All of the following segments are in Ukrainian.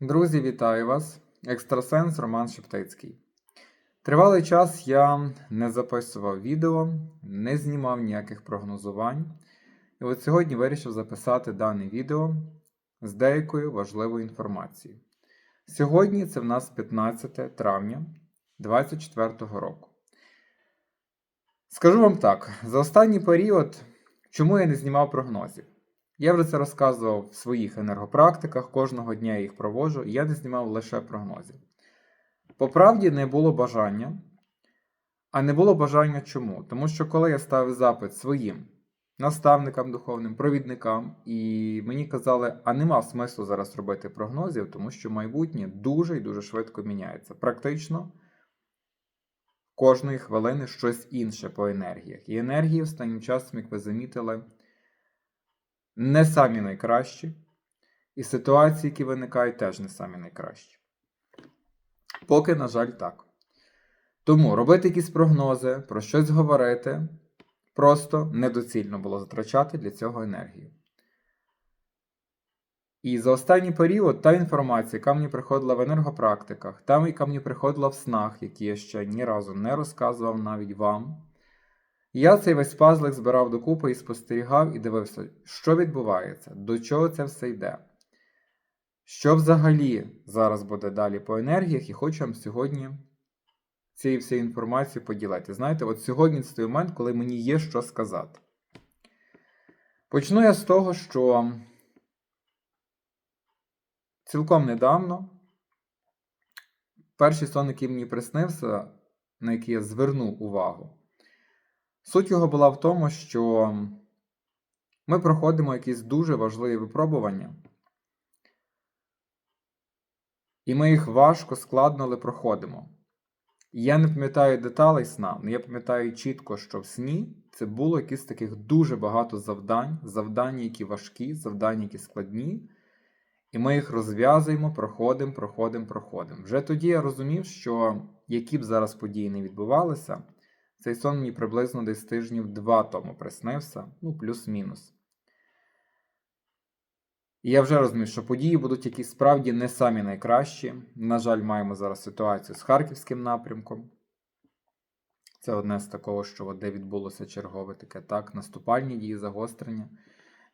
Друзі, вітаю вас! Екстрасенс Роман Шептицький. Тривалий час я не записував відео, не знімав ніяких прогнозувань. І от сьогодні вирішив записати дане відео з деякою важливою інформацією. Сьогодні це в нас 15 травня 2024 року. Скажу вам так: за останній період, чому я не знімав прогнозів? Я вже це розказував в своїх енергопрактиках, кожного дня я їх проводжу, і я не знімав лише прогнозів. По правді не було бажання. А не було бажання чому? Тому що коли я ставив запит своїм наставникам духовним, провідникам, і мені казали, а нема смислу зараз робити прогнозів, тому що майбутнє дуже і дуже швидко міняється. Практично кожної хвилини щось інше по енергіях. І енергії останнім часом, як ви замітили, не самі найкращі, і ситуації, які виникають, теж не самі найкращі. Поки, на жаль, так. Тому робити якісь прогнози, про щось говорити, просто недоцільно було затрачати для цього енергію. І за останній період та інформація, яка мені приходила в енергопрактиках, та яка мені приходила в снах, які я ще ні разу не розказував навіть вам. Я цей весь пазлик збирав докупи і спостерігав і дивився, що відбувається, до чого це все йде. Що взагалі зараз буде далі по енергіях, і хочу вам сьогодні цією всією інформацією поділити. Знаєте, от сьогодні це той момент, коли мені є що сказати. Почну я з того, що цілком недавно перший сон, який мені приснився, на який я звернув увагу, суть його була в тому, що ми проходимо якісь дуже важливі випробування. І ми їх важко, складно, але проходимо. Я не пам'ятаю деталей сна, але я пам'ятаю чітко, що в сні це було якісь таких дуже багато завдань, завдання, які важкі, завдання, які складні. І ми їх розв'язуємо, проходимо, проходимо, проходимо. Вже тоді я розумів, що які б зараз події не відбувалися, цей сон мені приблизно десь тижнів два тому приснився, ну, плюс-мінус. І я вже розумію, що події будуть якісь справді не самі найкращі. На жаль, маємо зараз ситуацію з харківським напрямком. Це одне з такого, що от де відбулося чергове таке так, наступальні дії, загострення.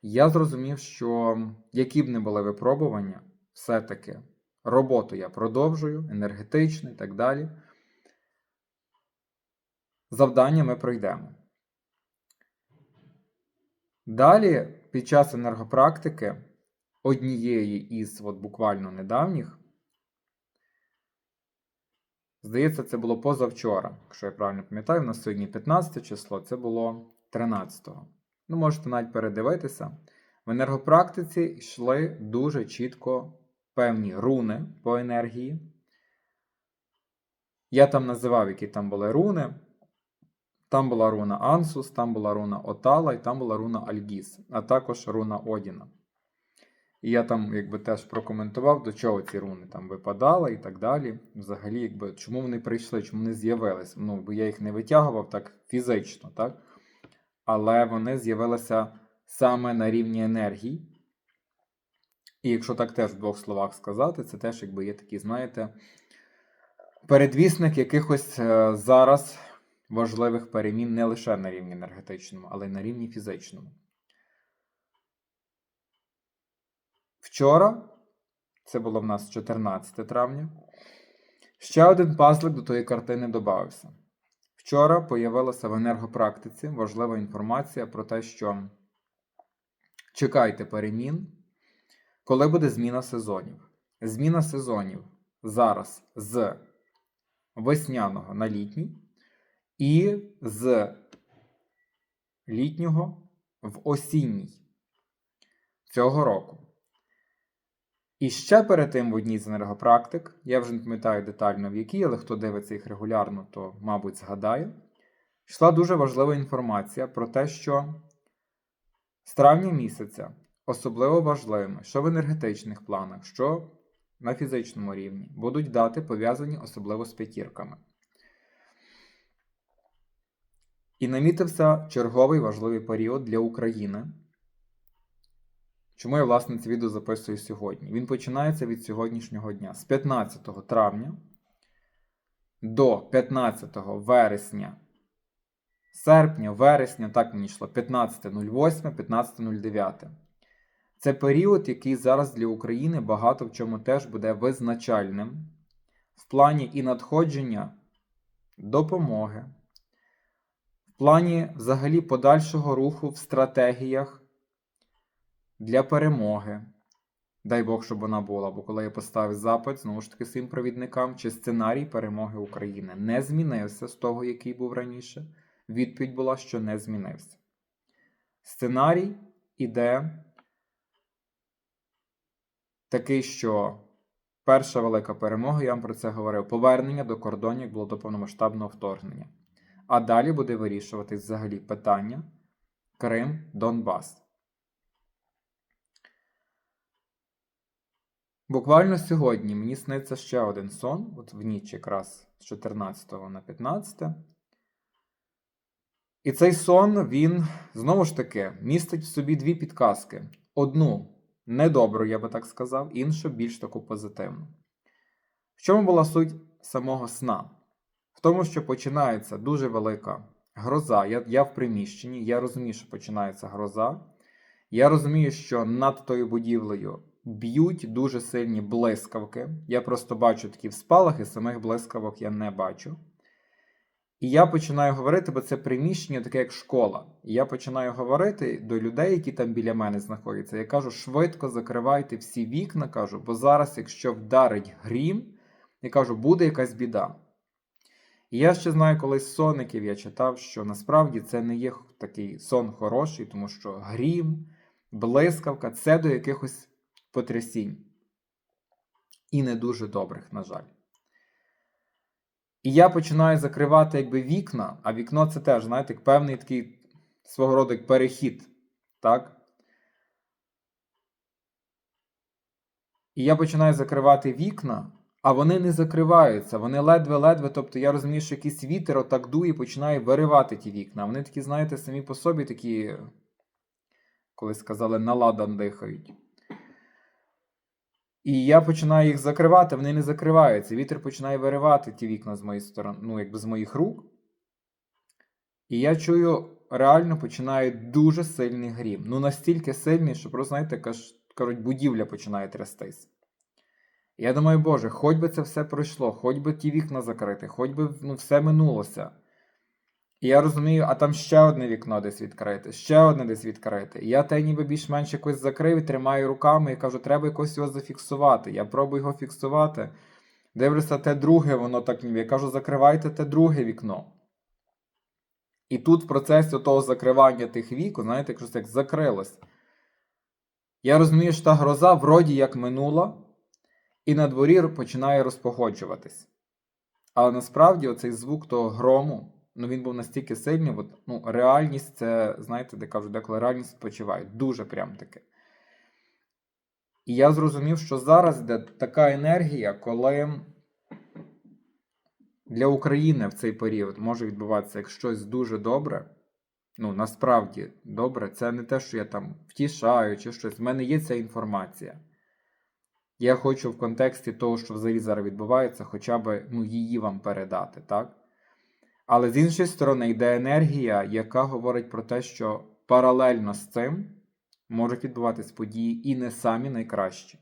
Я зрозумів, що які б не були випробування, все-таки роботу я продовжую, енергетично і так далі. Завдання ми пройдемо. Далі, під час енергопрактики однієї із от буквально недавніх. Здається, це було позавчора, якщо я правильно пам'ятаю, у нас сьогодні 15 число, це було 13-го. Ну, можете навіть передивитися. В енергопрактиці йшли дуже чітко певні руни по енергії. Я там називав, які там були руни. Там була руна Ансус, там була руна Отала і там була руна Альгіс, а також руна Одіна. І я там якби теж прокоментував, до чого ці руни там випадали і так далі. Взагалі, якби чому вони прийшли, чому вони з'явилися. Ну, бо я їх не витягував так фізично, так? Але вони з'явилися саме на рівні енергії. І якщо так теж в двох словах сказати, це теж якби є такий, знаєте, передвісник якихось е, зараз важливих перемін не лише на рівні енергетичному, але й на рівні фізичному. Вчора, це було в нас 14 травня, ще один пазлик до тої картини додався. Вчора появилася в енергопрактиці важлива інформація про те, що чекайте перемін, коли буде зміна сезонів. Зміна сезонів зараз з весняного на літній і з літнього в осінній цього року. І ще перед тим в одній з енергопрактик, я вже не пам'ятаю детально в якій, але хто дивиться їх регулярно, то, мабуть, згадає, йшла дуже важлива інформація про те, що з травня місяця особливо важливими, що в енергетичних планах, що на фізичному рівні, будуть дати пов'язані особливо з п'ятірками. І намітився черговий важливий період для України. Чому я, власне, це відео записую сьогодні? Він починається від сьогоднішнього дня, з 15 травня до 15 вересня, серпня, вересня, так мені йшло, 15.08, 15.09. Це період, який зараз для України багато в чому теж буде визначальним в плані і надходження допомоги, плані взагалі подальшого руху в стратегіях для перемоги. Дай Бог, щоб вона була, бо коли я поставив запит, знову ж таки, своїм провідникам, чи сценарій перемоги України не змінився з того, який був раніше. Відповідь була, що не змінився. Сценарій іде такий, що перша велика перемога, я вам про це говорив, повернення до кордонів було до повномасштабного вторгнення. А далі буде вирішуватись взагалі питання Крим, Донбас. Буквально сьогодні мені сниться ще один сон, от в ніч якраз з 14 на 15. І цей сон, він знову ж таки містить в собі дві підказки: одну недобру, я би так сказав, іншу більш таку позитивну. В чому була суть самого сна? Тому, що починається дуже велика гроза. Я, я в приміщенні, я розумію, що починається гроза. Я розумію, що над тою будівлею б'ють дуже сильні блискавки. Я просто бачу такі спалахи, самих блискавок я не бачу. І я починаю говорити, бо це приміщення таке, як школа. І я починаю говорити до людей, які там біля мене знаходяться. Я кажу, швидко закривайте всі вікна, кажу, бо зараз, якщо вдарить грім, я кажу, буде якась біда. Я ще знаю, колись соників я читав, що насправді це не є такий сон хороший, тому що грім, блискавка це до якихось потрясінь. І не дуже добрих, на жаль. І я починаю закривати якби вікна, а вікно це теж, знаєте, певний такий свого роду як перехід. Так? І я починаю закривати вікна, а вони не закриваються. Вони ледве-ледве. Тобто я розумію, що якийсь вітер отак дує і починає виривати ті вікна. Вони такі, знаєте, самі по собі такі, коли сказали, наладан дихають. І я починаю їх закривати, вони не закриваються. Вітер починає виривати ті вікна з моєї сторони, ну, якби з моїх рук. І я чую, реально починає дуже сильний грім. Ну, настільки сильний, що просто, знаєте, кажуть, будівля починає трястись. Я думаю, Боже, хоч би це все пройшло, хоч би ті вікна закрити, хоч би ну, все минулося. І я розумію, а там ще одне вікно десь відкрите, ще одне десь відкрите. І я те ніби більш-менш якось закрив і тримаю руками і кажу, треба якось його зафіксувати. Я пробую його фіксувати. Дивлюся, те друге, воно так ніби. Я кажу, закривайте те друге вікно. І тут в процесі того закривання тих вікон, знаєте, якщо як закрилось. Я розумію, що та гроза вроді як минула, і на дворі починає розпогоджуватись. Але насправді оцей звук того грому ну він був настільки сильний, от, ну, реальність це, знаєте, де кажуть, деколи реальність відпочиває. Дуже прям таке. І я зрозумів, що зараз йде така енергія, коли для України в цей період може відбуватися як щось дуже добре. Ну, насправді добре, це не те, що я там втішаю чи щось. В мене є ця інформація. Я хочу в контексті того, що взагалі зараз відбувається, хоча б ну, її вам передати, так? Але з іншої сторони йде енергія, яка говорить про те, що паралельно з цим можуть відбуватись події і не самі найкращі.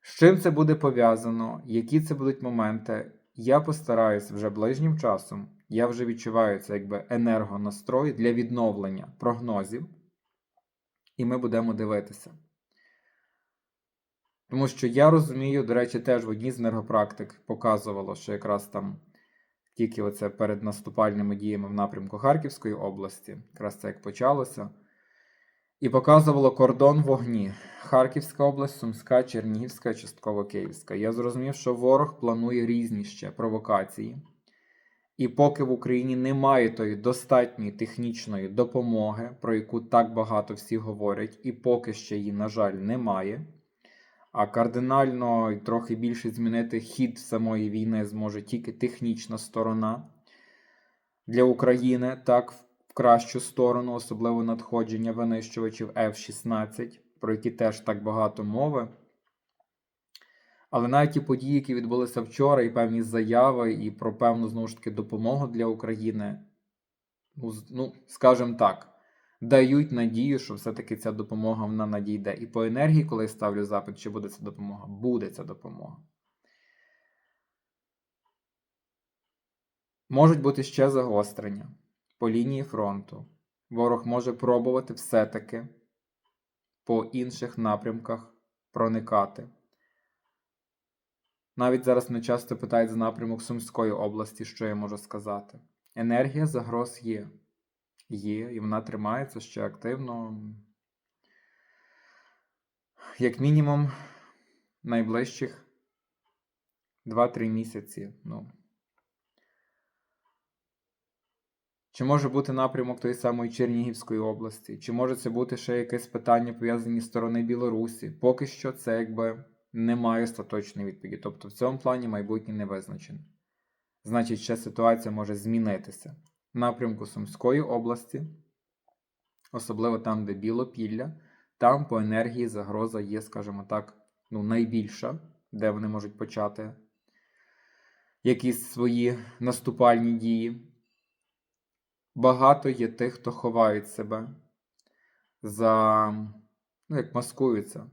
З чим це буде пов'язано, які це будуть моменти, я постараюсь вже ближнім часом, я вже відчуваю це якби енергонастрой для відновлення прогнозів, і ми будемо дивитися. Тому що я розумію, до речі, теж в одній з енергопрактик показувало, що якраз там тільки оце перед наступальними діями в напрямку Харківської області, якраз це як почалося. І показувало кордон вогні. Харківська область, Сумська, Чернігівська, частково Київська. Я зрозумів, що ворог планує різні ще провокації. І поки в Україні немає тої достатньої технічної допомоги, про яку так багато всі говорять, і поки ще її, на жаль, немає. А кардинально трохи більше змінити хід самої війни зможе тільки технічна сторона для України, так, в кращу сторону, особливо надходження винищувачів F-16. про які теж так багато мови. Але навіть ті події, які відбулися вчора, і певні заяви, і про певну знову ж таки допомогу для України, ну, ну скажімо так, дають надію, що все-таки ця допомога вона надійде. І по енергії, коли я ставлю запит, чи буде ця допомога, буде ця допомога. Можуть бути ще загострення по лінії фронту. Ворог може пробувати все-таки по інших напрямках проникати. Навіть зараз мене часто питають за напрямок Сумської області, що я можу сказати. Енергія загроз є. Є, і вона тримається ще активно. Як мінімум, найближчих 2-3 місяці. Ну. Чи може бути напрямок тої самої Чернігівської області? Чи може це бути ще якесь питання пов'язані з сторони Білорусі? Поки що це якби немає остаточної відповіді. Тобто в цьому плані майбутнє не визначено. Значить, ще ситуація може змінитися. Напрямку Сумської області, особливо там, де Білопілля, там по енергії загроза є, скажімо так, ну, найбільша, де вони можуть почати якісь свої наступальні дії. Багато є тих, хто ховають себе за, ну, як маскуються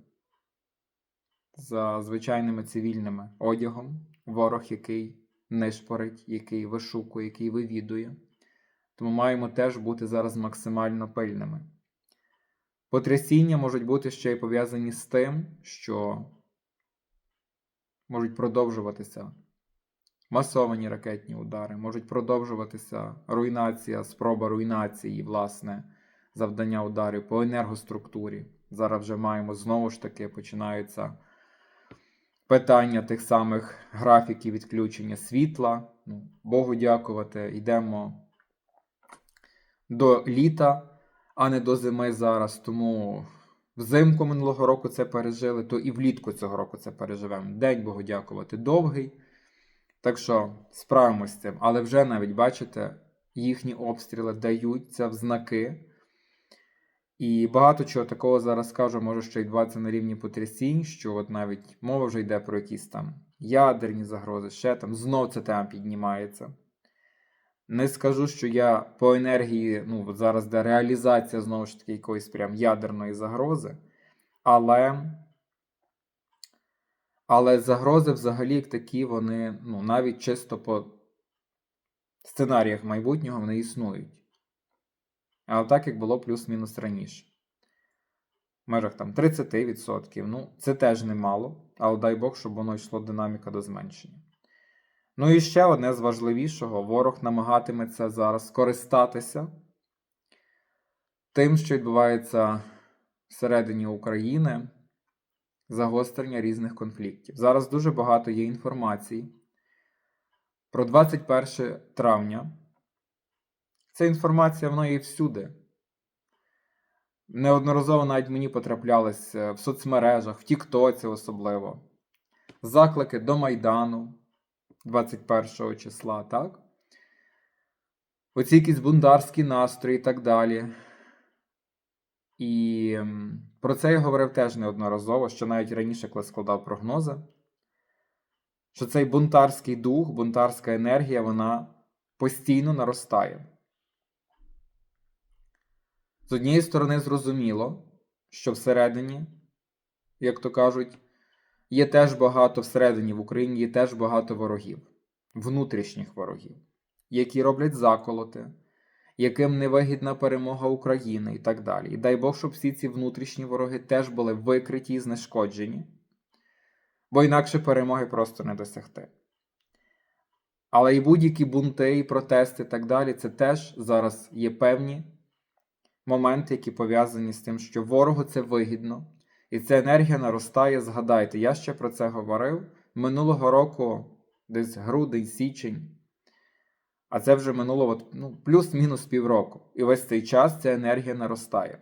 за звичайними цивільними одягом, ворог, який нишпорить, який вишукує, який вивідує. Тому маємо теж бути зараз максимально пильними. Потрясіння можуть бути ще й пов'язані з тим, що можуть продовжуватися масовані ракетні удари, можуть продовжуватися руйнація, спроба руйнації, власне, завдання ударів по енергоструктурі. Зараз вже маємо знову ж таки починаються питання тих самих графіків відключення світла. Ну, Богу дякувати, йдемо до літа, а не до зими зараз. Тому взимку минулого року це пережили, то і влітку цього року це переживемо. День Богу дякувати довгий. Так що справимося з цим. Але вже навіть бачите, їхні обстріли даються в знаки. І багато чого такого зараз скажу, може ще відбуватися на рівні потрясінь, що от навіть мова вже йде про якісь там ядерні загрози, ще там знов ця тема піднімається. Не скажу, що я по енергії, ну от зараз де реалізація знову ж таки якоїсь прям ядерної загрози, але. Але загрози взагалі як такі, вони ну, навіть чисто по сценаріях майбутнього вони існують. Але так, як було плюс-мінус раніше. В межах там 30%. Ну, це теж немало, але дай Бог, щоб воно йшло динаміка до зменшення. Ну і ще одне з важливішого: ворог намагатиметься зараз скористатися тим, що відбувається всередині України, загострення різних конфліктів. Зараз дуже багато є інформації про 21 травня. Ця інформація вона є всюди. Неодноразово навіть мені потраплялись е, в соцмережах, в Тіктоці особливо. Заклики до Майдану 21 числа, так? Оці якісь бундарські настрої і так далі. І про це я говорив теж неодноразово, що навіть раніше, коли складав прогнози, що цей бунтарський дух, бунтарська енергія, вона постійно наростає. З однієї сторони, зрозуміло, що всередині, як то кажуть, є теж багато всередині в Україні є теж багато ворогів, внутрішніх ворогів, які роблять заколоти, яким невигідна перемога України і так далі. І дай Бог, щоб всі ці внутрішні вороги теж були викриті і знешкоджені, бо інакше перемоги просто не досягти. Але і будь-які бунти, і протести, і так далі, це теж зараз є певні моменти, які пов'язані з тим, що ворогу це вигідно, і ця енергія наростає. Згадайте, я ще про це говорив минулого року, десь грудень, січень. А це вже минуло ну, плюс-мінус півроку. І весь цей час ця енергія наростає.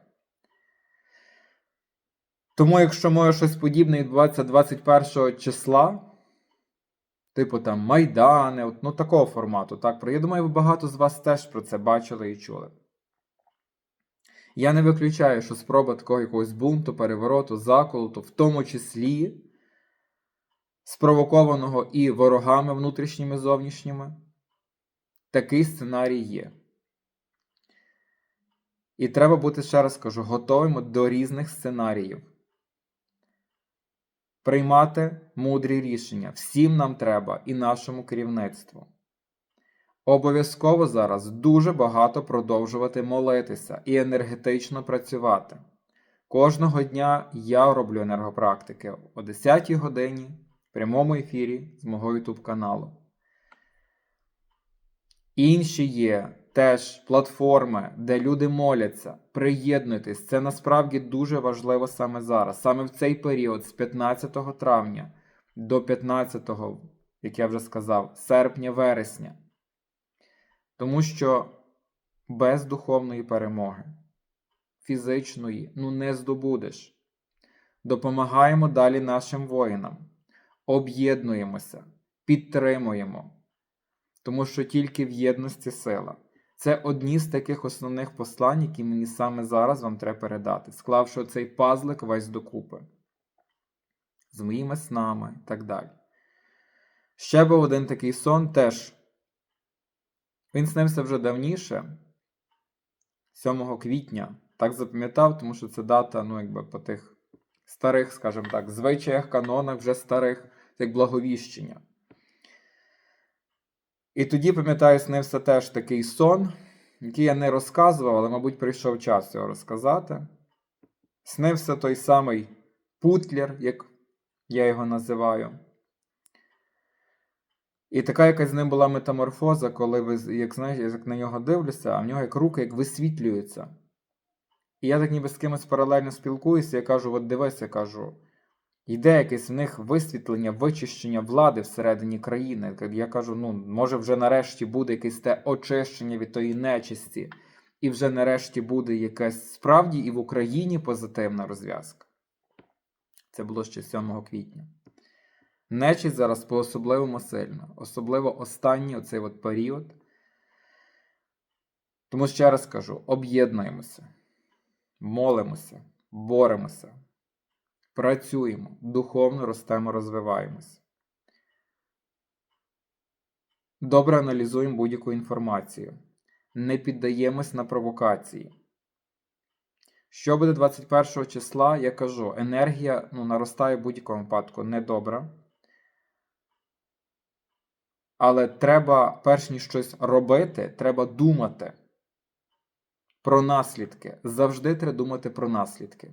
Тому, якщо може щось подібне відбуватися 21 числа, типу там Майдани, от, ну такого формату, так, я думаю, ви багато з вас теж про це бачили і чули. Я не виключаю, що спроба такого якогось бунту, перевороту, заколоту, в тому числі спровокованого і ворогами внутрішніми зовнішніми, такий сценарій є. І треба бути, ще раз кажу, готовими до різних сценаріїв. Приймати мудрі рішення. Всім нам треба і нашому керівництву. Обов'язково зараз дуже багато продовжувати молитися і енергетично працювати. Кожного дня я роблю енергопрактики о 10 годині в прямому ефірі з мого YouTube каналу. Інші є теж платформи, де люди моляться. Приєднуйтесь. Це насправді дуже важливо саме зараз. Саме в цей період з 15 травня до 15, як я вже сказав, серпня-вересня. Тому що без духовної перемоги, фізичної, ну не здобудеш. Допомагаємо далі нашим воїнам, об'єднуємося, підтримуємо, тому що тільки в єдності сила. Це одні з таких основних послань, які мені саме зараз вам треба передати, склавши цей пазлик весь докупи з моїми снами і так далі. Ще був один такий сон теж. Він снився вже давніше, 7 квітня. Так запам'ятав, тому що це дата, ну, якби по тих старих, скажімо так, звичаях, канонах вже старих, як благовіщення. І тоді, пам'ятаю, снився теж такий сон, який я не розказував, але, мабуть, прийшов час його розказати. Снився той самий Путлер, як я його називаю. І така якась з ним була метаморфоза, коли ви, як знаєш, як на нього дивлюся, а в нього як руки як висвітлюються. І я так ніби з кимось паралельно спілкуюся, я кажу: от дивись, я кажу, йде якесь в них висвітлення, вичищення влади всередині країни. Я кажу, ну, може, вже нарешті буде якесь те очищення від тої нечисті, і вже нарешті буде якась справді і в Україні позитивна розв'язка. Це було ще 7 квітня. Нечість зараз по-особливому сильно, особливо останній оцей от період. Тому ще раз кажу: об'єднуємося, молимося, боремося, працюємо, духовно ростемо, розвиваємося. Добре аналізуємо будь-яку інформацію. Не піддаємось на провокації. Що буде 21 числа, я кажу, енергія ну, наростає в будь-якому випадку недобра. Але треба, перш ніж щось робити, треба думати про наслідки. Завжди треба думати про наслідки.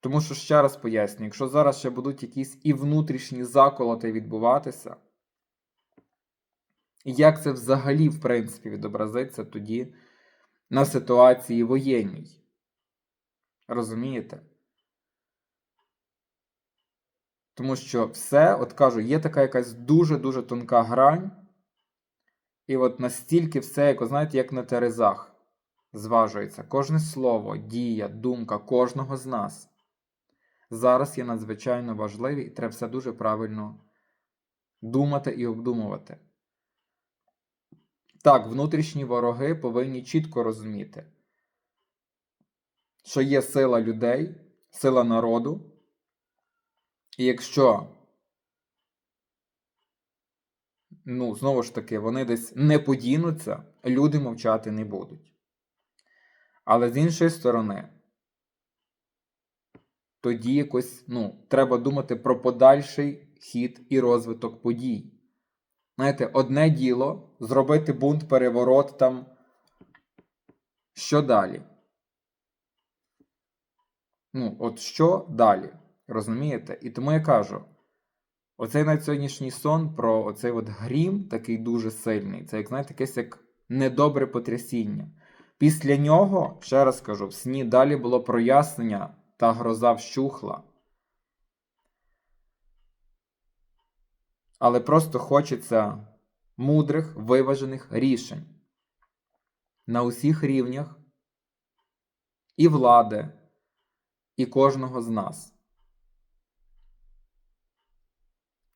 Тому що, ще раз поясню, якщо зараз ще будуть якісь і внутрішні заколоти відбуватися, як це взагалі, в принципі, відобразиться тоді на ситуації воєнній? Розумієте? Тому що все, от кажу, є така якась дуже-дуже тонка грань. І от настільки все, як, знаєте, як на терезах, зважується. Кожне слово, дія, думка кожного з нас. Зараз є надзвичайно важливі і треба все дуже правильно думати і обдумувати. Так, внутрішні вороги повинні чітко розуміти, що є сила людей, сила народу. Якщо, ну, знову ж таки, вони десь не подінуться, люди мовчати не будуть. Але з іншої сторони, тоді якось, ну, треба думати про подальший хід і розвиток подій. Знаєте, одне діло зробити бунт, переворот там. Що далі? Ну, от що далі? Розумієте? І тому я кажу: оцей навіть сьогоднішній сон про оцей от грім, такий дуже сильний, це, як знаєте, якесь як недобре потрясіння. Після нього, ще раз кажу, в сні далі було прояснення та гроза вщухла. Але просто хочеться мудрих, виважених рішень на усіх рівнях і влади, і кожного з нас.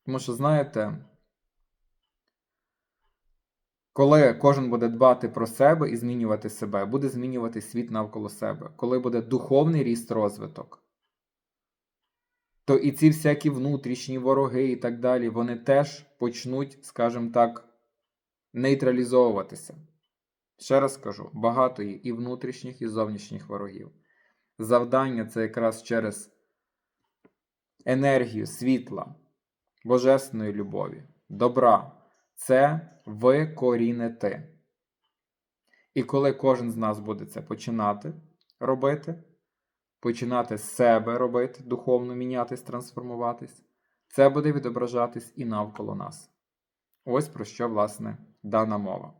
Тому що, знаєте, Коли кожен буде дбати про себе і змінювати себе, буде змінювати світ навколо себе. Коли буде духовний ріст розвиток, то і ці всякі внутрішні вороги і так далі, вони теж почнуть, скажімо так, нейтралізовуватися. Ще раз кажу: багато є і внутрішніх, і зовнішніх ворогів. Завдання це якраз через енергію світла, божественної любові, добра. Це викорінити. І коли кожен з нас буде це починати робити, починати з себе робити, духовно мінятись, трансформуватись, це буде відображатись і навколо нас. Ось про що, власне, дана мова.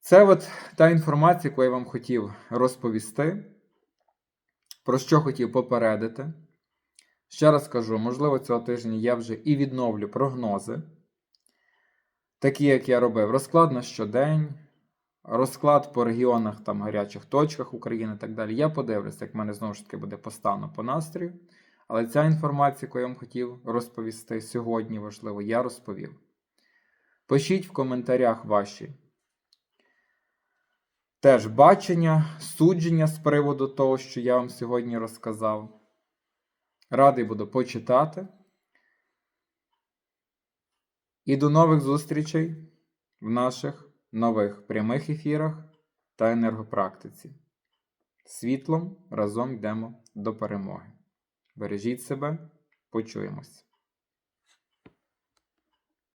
Це от та інформація, яку я вам хотів розповісти, про що хотів попередити. Ще раз кажу, можливо, цього тижня я вже і відновлю прогнози, такі, як я робив, розклад на щодень, розклад по регіонах, там, гарячих точках України і так далі. Я подивлюся, як в мене знову ж таки буде по стану, по настрою. Але ця інформація, яку я вам хотів розповісти сьогодні, важливо, я розповів. Пишіть в коментарях ваші теж бачення, судження з приводу того, що я вам сьогодні розказав. Радий буду почитати. І до нових зустрічей в наших нових прямих ефірах та енергопрактиці. Світлом разом йдемо до перемоги. Бережіть себе, почуємось!